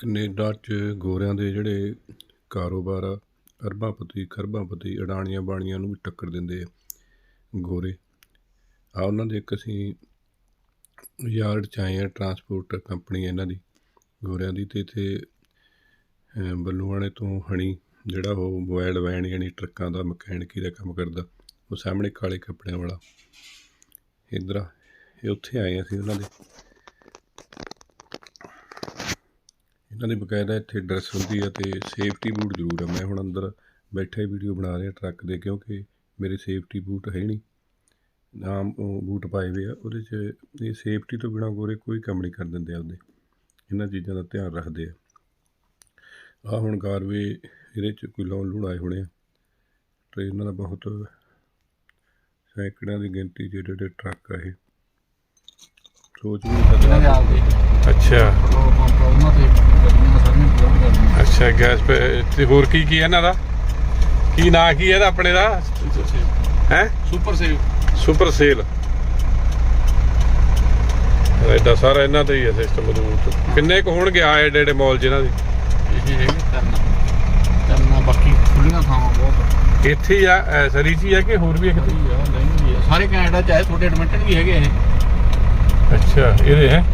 Canada 'ਚ ਗੋਰਿਆਂ ਦੇ ਜਿਹੜੇ ਕਾਰੋਬਾਰ ਆ ਅਰਬਾਂਪਤੀ ਖਰਬਾਂਪਤੀ ਅਡਾਣੀਆਂ ਬਾਣੀਆਂ ਨੂੰ ਵੀ ਟੱਕਰ ਦਿੰਦੇ ਆ ਗੋਰੇ। ਆ ਉਹਨਾਂ ਦੇ ਇੱਕ ਅਸੀਂ ਯਾਰਡ 'ਚ ਆਏ ਆ, ਟਰਾਂਸਪੋਰਟ ਕੰਪਨੀ ਇਹਨਾਂ ਦੀ, ਗੋਰਿਆਂ ਦੀ ਅਤੇ ਇੱਥੇ ਬੱਲੂਆਣੇ ਤੋਂ ਹਣੀ ਜਿਹੜਾ ਉਹ ਮੋਬਾਈਲ ਵੈਨ ਯਾਨੀ ਟਰੱਕਾਂ ਦਾ, ਮਕੈਨਿਕੀ ਦਾ ਕੰਮ ਕਰਦਾ, ਉਹ ਸਾਹਮਣੇ ਕਾਲੇ ਕੱਪੜਿਆਂ ਵਾਲਾ। ਇੱਧਰ ਇਹ ਉੱਥੇ ਆਏ ਅਸੀਂ ਉਹਨਾਂ ਦੇ। ਇਹਨਾਂ ਦੀ ਬਕਾਇਦਾ ਇੱਥੇ ਡਰੈਸ ਹੁੰਦੀ ਆ ਤੇ ਸੇਫਟੀ ਬੂਟ ਜ਼ਰੂਰ ਆ। ਮੈਂ ਹੁਣ ਅੰਦਰ ਬੈਠਾ ਹੀ ਵੀਡੀਓ ਬਣਾ ਰਿਹਾ ਟਰੱਕ ਦੇ ਕਿਉਂਕਿ ਮੇਰੇ ਸੇਫਟੀ ਬੂਟ ਹੈ ਨਹੀਂ। ਨਾਮ ਉਹ ਬੂਟ ਪਾਏ ਹੋਏ ਆ ਉਹਦੇ 'ਚ ਇਹ ਸੇਫਟੀ ਤੋਂ ਬਿਨਾ ਗੋਰੇ ਕੋਈ ਕੰਮ ਨਹੀਂ ਕਰ ਦਿੰਦੇ ਆਪਦੇ। ਇਹਨਾਂ ਚੀਜ਼ਾਂ ਦਾ ਧਿਆਨ ਰੱਖਦੇ ਆ। ਆ ਹੁਣ ਗਾਰਵੇ ਇਹਦੇ 'ਚ ਕੋਈ ਲੋਨ ਲੂਣ ਆਏ ਹੋਣੇ ਆ। ਟ੍ਰੇਨਾਂ ਦਾ ਬਹੁਤ ਸੈਂਕੜਿਆਂ ਦੀ ਗਿਣਤੀ ਜਿਹੜੇ ਜਿਹੜੇ ਟਰੱਕ ਆ ਇਹ। ਸੋਚ ਵੀ ਨਹੀਂ ਦੇ ਸਕਦਾ ਅੱਛਾ ਪੈਟਰੋਲ ਪੰਪ ਆ, ਉਹਨਾਂ ਤੇ ਗੱਡੀਆਂ ਸਾਰੀਆਂ ਲੋਡ ਕਰਦੀਆਂ ਅੱਛਾ ਗੈਸ ਪੇ ਤੇ ਹੋਰ ਕੀ ਕੀ ਹੈ ਇਹਨਾਂ ਦਾ? ਕੀ ਨਾਂ ਕੀ ਹੈ ਇਹਦਾ ਆਪਣੇ ਦਾ? ਹੈ? Super save super sale. ਐਡਾ ਸਾਰਾ ਇਹਨਾਂ ਦਾ ਹੀ ਹੈ ਸਿਸਟਮ ਮਜ਼ਬੂਤ ਕਿੰਨੇ ਕੁ ਹੋਣਗੇ ਆ ਏਡੇ ਏਡੇ ਮਾਲ ਜਿਨ੍ਹਾਂ ਦੇ? ਇਹ ਹੈਗੇ ਤਿੰਨ। ਤਿੰਨ ਬਾਕੀ ਖੁੱਲੀਆਂ ਥਾਵਾਂ ਬਹੁਤ ਇੱਥੇ ਹੀ ਆ ਸਰੀ ਚ ਆ ਕਿ ਹੋਰ ਵੀ ਆ ਸਾਰੇ ਕੈਨੇਡਾ ਚ ਆਏ ਤੁਹਾਡੇ ਐਡਮਿਟਡ ਵੀ ਹੈਗੇ ਇਹ। ਅੱਛਾ ਇਹਦੇ ਹੈ?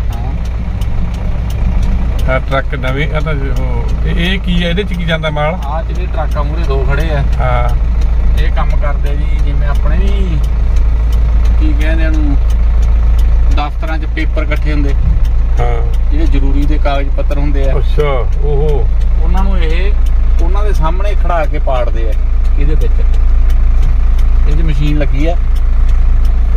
ਹਾਂ ਆ ਟਰੱਕ ਨਵੇਂ ਆ ਤਾਂ ਉਹ ਇਹ- ਇਹ ਕੀ ਹੈ ਇਹਦੇ ਚ ਕੀ ਜਾਂਦਾ ਮਾਲ? ਆ ਜਿਹੜੇ ਟਰੱਕਾਂ ਮੂਰੇ ਦੋ ਖੜੇ ਆ। ਹਾਂ। ਇਹ ਕੰਮ ਕਰਦੇ ਜੀ ਜਿਵੇਂ ਆਪਣੇ ਵੀ ਕੀ ਕਹਿੰਦੇ ਇਹਨੂੰ ਦਫ਼ਤਰਾਂ 'ਚ ਪੇਪਰ ਇਕੱਠੇ ਹੁੰਦੇ। ਹਾਂ। ਜਿਹੜੇ ਜ਼ਰੂਰੀ ਦੇ ਕਾਗਜ਼ ਪੱਤਰ ਹੁੰਦੇ ਆ। ਅੱਛਾ ਓਹੋ। ਉਹਨਾਂ ਨੂੰ ਇਹ ਉਹਨਾਂ ਦੇ ਸਾਹਮਣੇ ਖੜਾ ਕੇ ਪਾੜਦੇ ਆ ਇਹਦੇ ਵਿੱਚ। ਇਹ 'ਚ ਮਸ਼ੀਨ ਲੱਗੀ ਆ।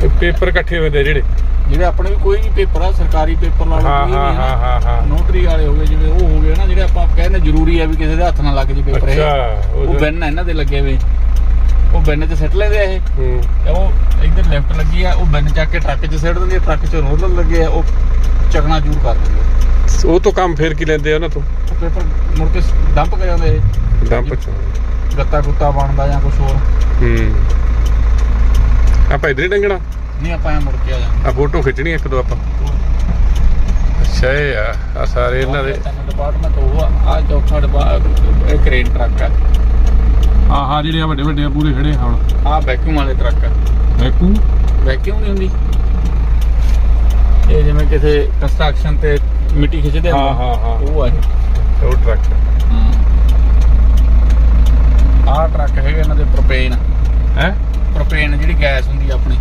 ਇਹ ਪੇਪਰ ਇਕੱਠੇ ਹੁੰਦੇ ਆ ਜਿਹੜੇ? ਜਿਹੜੇ ਆਪਣੇ ਵੀ ਕੋਈ ਵੀ ਪੇਪਰ ਆ ਸਰਕਾਰੀ ਪੇਪਰ ਲਾ ਲਓ ਹਾਂ ਕੋਈ ਵੀ ਹਾਂ ਹੈ ਹਾਂ ਨਾ। ਹਾਂ ਹਾਂ ਨੋਟਰੀ ਵਾਲੇ ਹੋ ਗਏ ਜਿਵੇਂ ਉਹ ਹੋ ਗਏ ਨਾ ਜਿਹੜੇ ਆਪਾਂ ਕਹਿੰਦੇ ਜ਼ਰੂਰੀ ਆ ਵੀ ਕਿਸੇ ਦੇ ਹੱਥ ਨਾਲ ਲੱਗ ਜੇ ਪੇਪਰ ਇਹ ਅੱਛਾ ਉਹ ਉਹ ਬਿੰਨ ਇਹਨਾਂ ਦੇ ਲੱਗੇ ਵੇ ਉਹ ਬਿੰਨ 'ਚ ਸਿੱਟ ਲੈਂਦੇ ਆ ਇਹ। ਹੂੰ। ਤੇ ਉਹ ਇੱਧਰ ਲੈਫਟ ਲੱਗੀ ਆ ਉਹ ਬਿੰਨ ਚੱਕ ਕੇ ਟਰੱਕ 'ਚ ਸਿੱਟ ਦਿੰਦੀ ਆ ਟਰੱਕ 'ਚ ਰੋਲਰ ਲੱਗੇ ਆ ਉਹ ਚਕਨਾ ਚੂਰ ਕਰ ਦਿੰਦੇ ਆ। ਉਹ ਤੋਂ ਕੰਮ ਫੇਰ ਕੀ ਲੈਂਦੇ ਆ ਉਹਨਾਂ ਤੋਂ? ਉਹ ਪੇਪਰ ਮੁੜ ਕੇ ਡੰਪ ਕਰ ਜਾਂਦੇ ਇਹ। ਡੰਪ ਚ। ਗੱਤਾ ਗੁੱਤਾ ਬਣਦਾ ਜਾਂ ਕੁਝ ਹੋਰ। ਹੂੰ। ਆਪਾਂ ਇਧਰ ਹੀ ਡੰਗਣਾ? ਨਹੀਂ ਆਪਾਂ ਐ ਮੁੜ ਕੇ ਆ ਜਾਂਦੇ ਆ ਫੋਟੋ ਖਿੱਚਣੀ ਇੱਕ ਦੋ ਆਪਾਂ। ਅੱਛਾ ਇਹ ਆ ਆ ਸਾਰੇ ਇਹਨਾਂ ਦੇ। ਡਿਪਾਰਟਮੈਂਟ ਉਹ ਆ ਆਹ ਚੌਥਾ ਡਿਪਾ ਇਹ ਕ੍ਰੇਨ ਟਰੱਕ ਆ। ਆ ਹਾਂ ਜਿਹੜੇ ਆ ਵੱਡੇ ਵੱਡੇ ਆ ਪੂਰੇ ਖੜੇ ਆ ਹੁਣ। ਆਹ ਵੈਕਿਊਮ ਵਾਲੇ ਟਰੱਕ ਆ। ਦੇਖੂ ਵੈਕਿਊਮ ਨਹੀਂ ਹੁੰਦੀ। ਇਹ ਜਿਵੇਂ ਕਿਸੇ ਕੰਸਟਰਕਸ਼ਨ ਤੇ ਮਿੱਟੀ ਖਿੱਚਦੇ ਹਾਂ ਹਾਂ ਹਾਂ। ਉਹ ਆ ਉਹ ਟਰੱਕ ਆਹ ਟਰੱਕ ਹੈਗੇ ਇਹਨਾਂ ਦੇ ਪ੍ਰੋਪੇਨ ਹੈ? ਪ੍ਰੋਪੇਨ ਜਿਹੜੀ ਗੈਸ ਹੁੰਦੀ ਆ ਆਪਣੀ।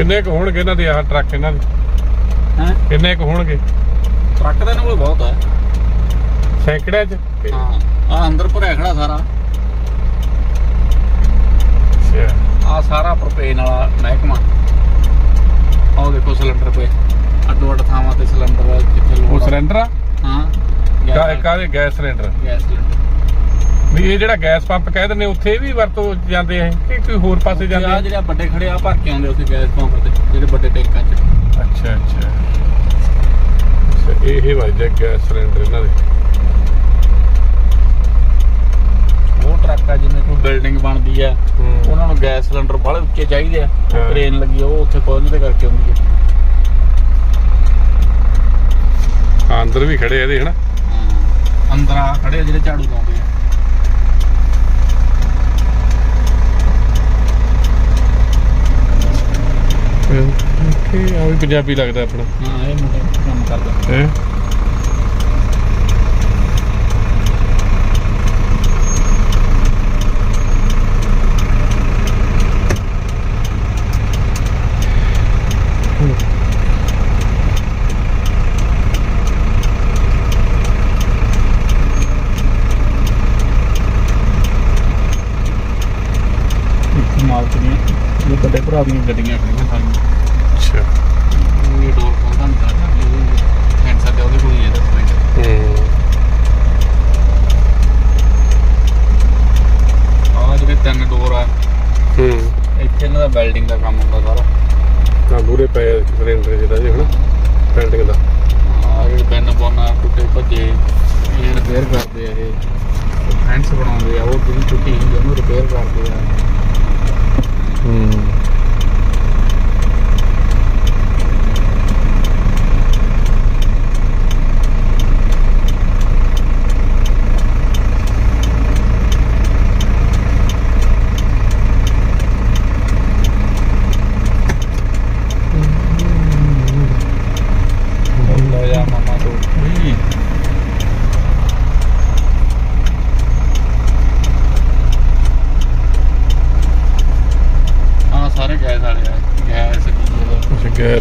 ਕਿੰਨੇ ਕੁ ਹੋਣਗੇ ਇਹਨਾਂ ਦੇ ਆਹ ਟਰੱਕ ਇਹਨਾਂ ਦੇ? ਹੈ? ਕਿੰਨੇ ਕੁ ਹੋਣਗੇ? ਟਰੱਕ ਤਾਂ ਇਹਨਾਂ ਕੋਲ ਬਹੁਤ ਆ। ਸੈਂਕੜਿਆਂ ਚ? ਹਾਂ। ਆ ਅੰਦਰ ਭਰਿਆ ਖੜਾ ਸਾਰਾ। ਅੱਛਾ। ਆ ਸਾਰਾ ਪ੍ਰੋਪੇਨ ਵਾਲਾ ਮਹਿਕਮਾ। ਆਹ ਦੇਖੋ ਸਿਲੰਡਰ ਪਏ। ਅੱਡੋ ਅੱਡ ਥਾਵਾਂ ਤੇ ਸਿਲੰਡਰ ਕਿੱਥੇ ਲੋੜ ਉਹ। ਸਿਲੰਡਰ ਆ? ਹਾਂ। ਕਾ ਕਾਹਦੇ? Gas cylinder. Gas cylinder. ਵੀ ਇਹ ਜਿਹੜਾ ਗੈਸ ਪੰਪ ਕਹਿ ਦਿੰਦੇ ਉੱਥੇ ਵੀ ਵਰਤੋਂ ਜਾਂਦੇ ਆ ਕਿ ਕੋਈ ਹੋਰ ਪਾਸੇ ਜਾਂਦੇ ਆ ਆ? ਜਿਹੜੇ ਵੱਡੇ ਖੜੇ ਆ ਭਰ ਕੇ ਆਉਂਦੇ ਉੱਥੇ ਗੈਸ ਪੰਪ ਤੇ ਜਿਹੜੇ ਵੱਡੇ ਟੈਂਕਾਂ 'ਚ। ਅੱਛਾ ਅੱਛਾ। ਅੱਛਾ ਇਹ ਵੱਜਦਾ ਗੈਸ ਸਿਲੰਡਰ ਇਹਨਾਂ ਦੇ। ਉਹ ਟਰੱਕ ਆ ਜਿਵੇਂ ਕੋਈ ਬਿਲਡਿੰਗ ਬਣਦੀ ਆ ਉਹਨਾਂ ਨੂੰ ਗੈਸ ਸਿਲੰਡਰ ਬਾਹਲੇ ਉੱਚੇ ਚਾਹੀਦੇ ਆ। ਹਾਂ। ਕ੍ਰੇਨ ਲੱਗੀ ਆ, ਉਹ ਉੱਥੇ ਪਹੁੰਚਦੇ ਕਰਕੇ ਆਉਂਦੀ ਹਾਂ, ਅੰਦਰ ਵੀ ਖੜੇ ਆ ਇਹਦੇ ਹਨਾ? ਅੰਦਰ ਆ ਖੜੇ ਆ ਜਿਹੜੇ ਝਾੜੂ ਲਾਉਂਦੇ ਆ। ਆ ਵੀ ਪੰਜਾਬੀ ਲੱਗਦਾ ਆਪਣਾ। ਹਾਂ ਇਹ ਮੁੰਡੇ ਕੰਮ ਕਰਦਾ। ਹੈ ਮਾਲ ਚੀਆਂ ਦੀਆਂ ਗੱਡੀਆਂ ਖੜੀਆਂ ਸਾਰੀਆਂ। ਅੱਛਾ। ਇਹ ਡੋਰ ਖੋਲਦਾ ਨਹੀਂ ਇਹ ਹੈਂਡਸੈਟ ਤੇ ਉਹਦੇ ਕੋਲ ਹੀ ਹੈ ਦੱਸੋ ਹੂੰ। ਆ ਜਿਹੜੇ ਤਿੰਨ ਡੋਰ ਆ ਹੂੰ। ਇੱਥੇ ਇਹਨਾਂ ਦਾ ਵੈਲਡਿੰਗ ਦਾ ਕੰਮ ਹੁੰਦਾ ਸਾਰਾ। ਪਏ ਸਿਲੰਡਰ ਜਿਹੜਾ ਜੀ ਹਨਾ? ਬਿਲਡਿੰਗ ਦਾ। ਆ ਜਿਹੜੇ ਪੈਨ ਬੋਨਾ ਟੁੱਟੇ ਭੱਜੇ ਇਹ ਰਿਪੇਅਰ ਕਰਦੇ ਆ ਇਹ। ਫੈਂਸ ਬਣਾਉਂਦੇ ਆ ਉਹ ਜਿਹੜੀ ਟੁੱਟੀ ਹੁੰਦੀ ਆ ਉਹਨੂੰ ਰਿਪੇਅਰ ਕਰਦੇ ਆ।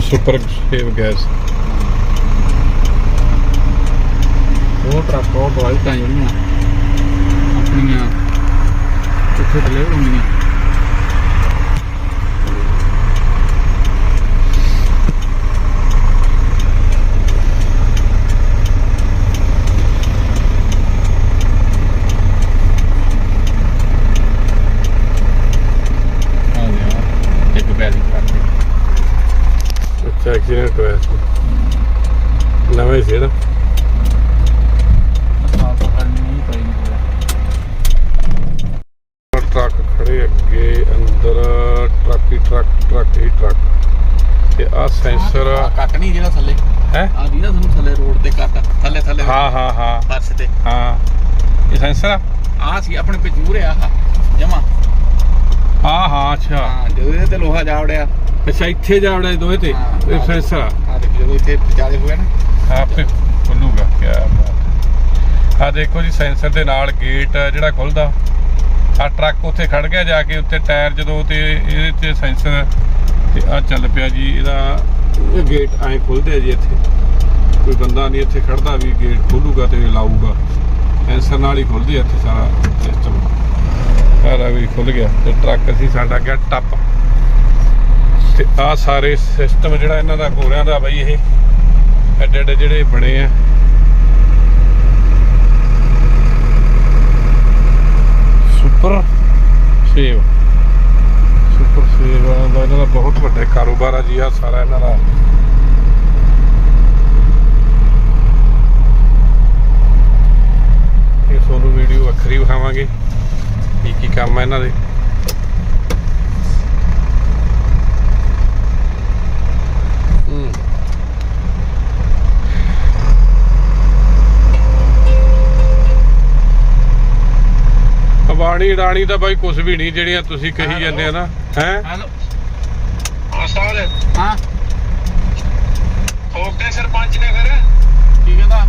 ਸੁਪਰ ਸੇਵ ਗੈਸ ਉਹ ਟਰੱਕ ਉਹ ਬਾਲਟਾਂ ਜਿਹੜੀਆਂ ਆਪਣੀਆਂ ਕਿੱਥੇ ਡਿਲੀਵਰ ਹੁੰਦੀਆਂ ਆ ਗਿਆ ਇੱਕ ਬੈਰੀ ਕਰਦੇ ਅੱਛਾ ਐਕਸੀਡੈਂਟ ਹੋਇਆ ਸੀ। ਨਵਾਂ ਹੀ ਸੀ ਨਾ ਟਰੱਕ ਖੜੇ ਅੱਗੇ ਅੰਦਰ ਟਰੱਕ ਹੀ ਟਰੱਕ ਟਰੱਕ ਹੀ ਟਰੱਕ। ਤੇ ਆ। ਸੈਂਸਰ ਕੱਟ ਨਹੀਂ ਜਿਹੜਾ ਥੱਲੇ? ਹੈ? ਆ ਦੀ ਨਾ ਤੁਹਾਨੂੰ ਥੱਲੇ ਰੋਡ ਤੇ ਕੱਟ ਥੱਲੇ ਥੱਲੇ। ਹਾਂ ਹਾਂ ਹਾਂ। ਫਰਸ਼ ਤੇ। ਹਾਂ। ਇਹ ਸੈਂਸਰ ਆ? ਆ ਸੀ ਆਪਣੇ ਪਿੱਛੇ ਮੂਰੇ ਆ ਜਮਾ। ਹਾਂ ਹਾਂ ਅੱਛਾ। ਹਾਂ ਜਦੋਂ ਇਹਦੇ ਤੇ ਲੋਹਾ ਜਾ ਵੜਿਆ ਅੱਛਾ ਇੱਥੇ ਜਾ ਵੜਿਆ ਦੋਏ ਤੇ? ਹਾਂ, ਇਹ। ਸੈਂਸਰ ਆ ਆ ਦੇਖ ਜਦੋਂ ਇੱਥੇ ਵਿਚਾਲੇ ਹੋਇਆ ਨਾ। ਆਪੇ ਖੁੱਲੂਗਾ ਕੀ ਬਾਤ ਆ ਦੇਖੋ ਜੀ ਸੈਂਸਰ ਦੇ ਨਾਲ ਗੇਟ ਜਿਹੜਾ ਖੁੱਲਦਾ। ਆ ਟਰੱਕ ਉੱਥੇ ਖੜ ਗਿਆ ਜਾ ਕੇ ਉੱਤੇ ਟਾਇਰ ਜਦੋਂ ਤੇ ਇਹਦੇ ਤੇ ਸੈਂਸਰ ਤੇ ਆ ਚੱਲ ਪਿਆ ਜੀ ਇਹਦਾ ਇਹ ਗੇਟ ਐਂ ਖੁੱਲਦੇ ਆ ਜੀ ਇੱਥੇ। ਕੋਈ ਬੰਦਾ ਨਹੀਂ ਇੱਥੇ ਖੜਦਾ ਵੀ ਗੇਟ ਖੋਲੂਗਾ ਤੇ ਲਾਊਗਾ। ਸੈਂਸਰ ਨਾਲ ਹੀ ਖੁੱਲਦੀ ਆ ਇੱਥੇ ਸਾਰਾ ਸਿਸਟਮ ਸਾਰਾ ਵੀ ਖੁੱਲ ਗਿਆ ਤੇ ਟਰੱਕ ਅਸੀਂ ਸਾਡਾ ਗਿਆ ਟੱਪ। ਤੇ ਆ ਸਾਰੇ ਸਿਸਟਮ ਜਿਹੜਾ ਇਹਨਾਂ ਦਾ ਗੋਰਿਆਂ ਦਾ ਬਈ ਇਹ ਐਡੇ ਐਡੇ ਜਿਹੜੇ ਬਣੇ ਆ। ਸੁਪਰ ਸੇਵ ਸੁਪਰ ਸੇਵ ਦਾ ਇਹਨਾਂ ਦਾ ਬਹੁਤ ਵੱਡਾ ਕਾਰੋਬਾਰ ਆ ਜੀ ਆ ਸਾਰਾ ਇਹਨਾਂ ਦਾ। ਇਹ ਤੁਹਾਨੂੰ ਵੀਡੀਓ ਵੱਖਰੀ ਵਿਖਾਵਾਂਗੇ, ਕੀ ਕੀ ਕੰਮ ਆ ਇਹਨਾਂ ਦੇ ਹੂੰ ਬਾਣੀ ਡਾਣੀ ਤਾਂ ਬਾਈ ਕੁਝ ਵੀ ਨਹੀਂ ਜਿਹੜੀਆਂ ਤੁਸੀਂ ਕਹੀ ਜਾਂਦੇ ਆ ਨਾ। ਹੈ? ਹੈਲੋ। ਅਸਾਲ ਹਾਂ। ਠੋਕਦੇ ਸਰਪੰਚ ਨੇ ਫਿਰ। ਕੀ ਕਹਿੰਦਾ?